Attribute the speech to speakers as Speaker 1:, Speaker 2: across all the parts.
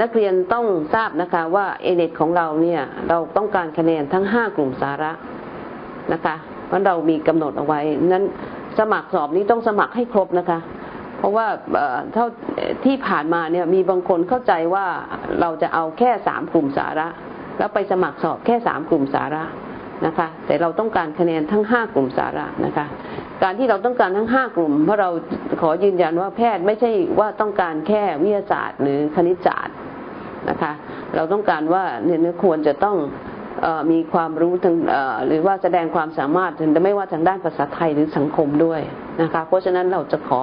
Speaker 1: นักเรียนต้องทราบนะคะว่าเอเน็ตของเราเนี่ยเราต้องการคะแนนทั้ง 5 กลุ่มสาระนะคะเพราะเรามีกำหนดเอาไว้นั้นสมัครสอบนี้ต้องสมัครให้ครบนะคะ เพราะว่าเท่าที่ผ่านมาเนี่ยมีบางคนเข้าใจว่าเราจะเอาแค่สามกลุ่มสาระ แล้วไปสมัครสอบแค่สามกลุ่มสาระนะคะ แต่เราต้องการคะแนนทั้งห้ากลุ่มสาระนะคะ การที่เราต้องการทั้งห้ากลุ่ม เพราะเราขอยืนยันว่าแพทย์ไม่ใช่ว่าต้องการแค่วิทยาศาสตร์ หรือคณิตศาสตร์นะคะ เราต้องการว่าเนี่ยควรจะต้องมีความรู้ทางหรือว่าแสดงความสามารถไม่ว่าทางด้านภาษาไทยหรือสังคมด้วยนะคะ เพราะฉะนั้นเราจะขอ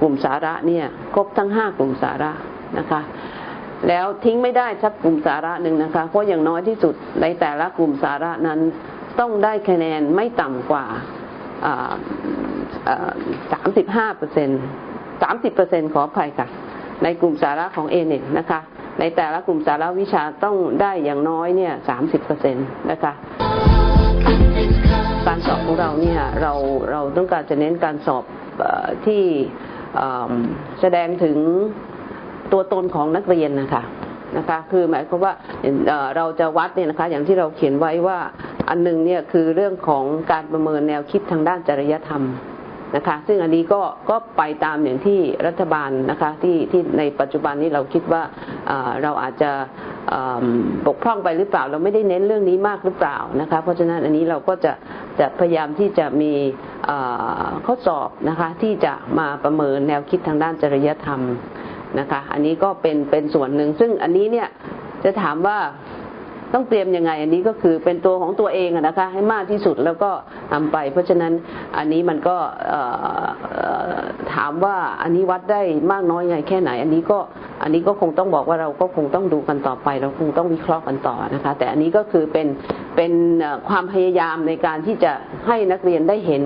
Speaker 1: กลุ่มสาระเนี่ยครบทั้งห้ากลุ่มสาระนะคะแล้วทิ้งไม่ได้สักกลุ่มสาระหนึ่งนะคะ เพราะอย่างน้อยที่สุดในแต่ละกลุ่มสาระนั้นต้องได้คะแนนไม่ต่ำกว่า สามสิบห้าเปอร์เซ็นสามสิบเปอร์เซ็นขออภัยค่ะ ในกลุ่มสาระของเอเน็ตนะคะ ในแต่ละกลุ่มสาระวิชาต้องได้อย่างน้อยเนี่ยสามสิบเปอร์เซ็นตนะคะการสอบของเราเนี่ยเราเราต้องการจะเน้นการสอบที่แสดงถึงตัวตนของนักเรียนนะคะนะคะ คือหมายความว่าเราจะวัดเนี่ยนะคะ อย่างที่เราเขียนไว้ว่า อันนึงเนี่ยคือเรื่องของการประเมินแนวคิดทางด้านจริยธรรมนะคะซึ่งอันนี้ก็ก็ไปตามอย่างที่รัฐบาลนะคะที่ที่ในปัจจุบันนี้เราคิดว่าเราอาจจะบกพร่องไปหรือเปล่า เราไม่ได้เน้นเรื่องนี้มากหรือเปล่านะคะเพราะฉะนั้นอันนี้เราก็จะจะพยายามที่จะมีข้อสอบนะคะที่จะมาประเมินแนวคิดทางด้านจริยธรรมนะคะอันนี้ก็เป็นเป็นส่วนหนึ่งซึ่งอันนี้เนี่ยจะถามว่า ต้องเตรียมยังไง อันนี้ก็คือเป็นตัวของตัวเองนะคะ ให้มากที่สุดแล้วก็ทำไป เพราะฉะนั้นอันนี้มันก็ถามว่าอันนี้วัดได้มากน้อยไงแค่ไหน อันนี้ก็อันนี้ก็คงต้องบอกว่าเราก็คงต้องดูกันต่อไป เราคงต้องวิเคราะห์กันต่อนะคะ แต่อันนี้ก็คือเป็นเป็นความพยายามในการที่จะให้นักเรียนได้เห็น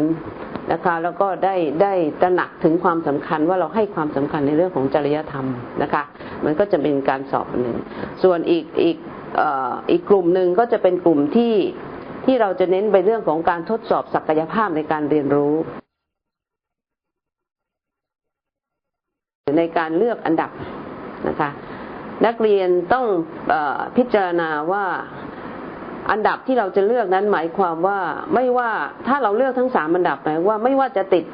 Speaker 1: นะคะแล้วก็ได้ได้ตระหนักถึงความสำคัญว่าเราให้ความสำคัญในเรื่องของจริยธรรมนะคะ มันก็จะเป็นการสอบหนึ่งส่วนอีกอีก อีกกลุ่มหนึ่งก็จะเป็นกลุ่มที่ที่เราจะเน้นไปเรื่องของการทดสอบศักยภาพในการเรียนรู้ในการเลือกอันดับนะคะ นักเรียนต้องอพิจารณาว่าอันดับที่เราจะเลือกนั้นหมายความว่าไม่ว่าถ้าเราเลือกทั้งสามอันดับหมายว่าไม่ว่าจะติด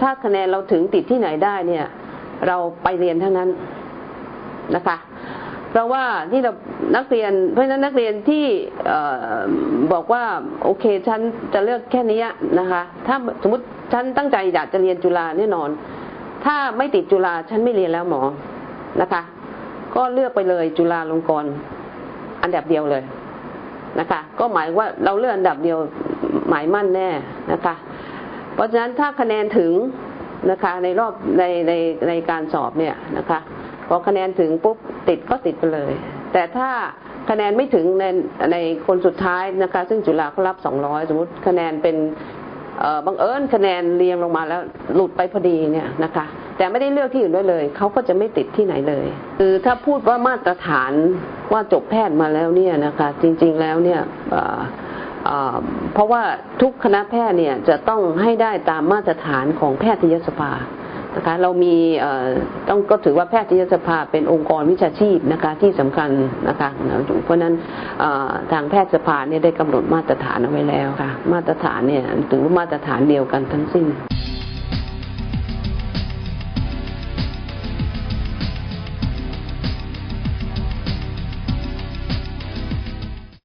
Speaker 1: ถ้าคะแนนเราถึงติดที่ไหนได้เนี่ย เราไปเรียนทั้งนั้นนะคะ เพราะว่าที่เรานักเรียน เพราะฉะนั้นนักเรียนที่บอกว่าโอเคฉันจะเลือกแค่นี้นะคะ ถ้าสมมติฉันตั้งใจอยากจะเรียนจุฬาแน่นอน ถ้าไม่ติดจุฬาฉันไม่เรียนแล้วหมอนะคะ ก็เลือกไปเลยจุฬาลงกรณ์อันดับเดียวเลยนะคะ ก็หมายว่าเราเลือกอันดับเดียวหมายมั่นแน่นะคะ เพราะฉะนั้นถ้าคะแนนถึงนะคะในรอบในในในการสอบเนี่ยนะคะ พอคะแนนถึงปุ๊บติดก็ติดไปเลย แต่ถ้าคะแนนไม่ถึงในในคนสุดท้ายนะคะ ซึ่งจุฬาเขารับสองร้อยสมมติคะแนนเป็นบังเอิญคะแนนเรียงลงมาแล้วหลุดไปพอดีเนี่ยนะคะ แต่ไม่ได้เลือกที่อื่นด้วยเลย เขาก็จะไม่ติดที่ไหนเลย คือถ้าพูดว่ามาตรฐานว่าจบแพทย์มาแล้วเนี่ยนะคะ จริง ๆแล้วเนี่ยเพราะว่าทุกคณะแพทย์เนี่ยจะต้องให้ได้ตามมาตรฐานของแพทยสภา นะคะเรามีต้องก็ถือว่าแพทยสภาเป็นองค์กรวิชาชีพนะคะที่สำคัญนะคะเพราะนั้นทางแพทยสภาเนี่ยได้กำหนดมาตรฐานเอาไว้แล้วค่ะ มาตรฐานเนี่ยถือว่ามาตรฐานเดียวกันทั้งสิ้น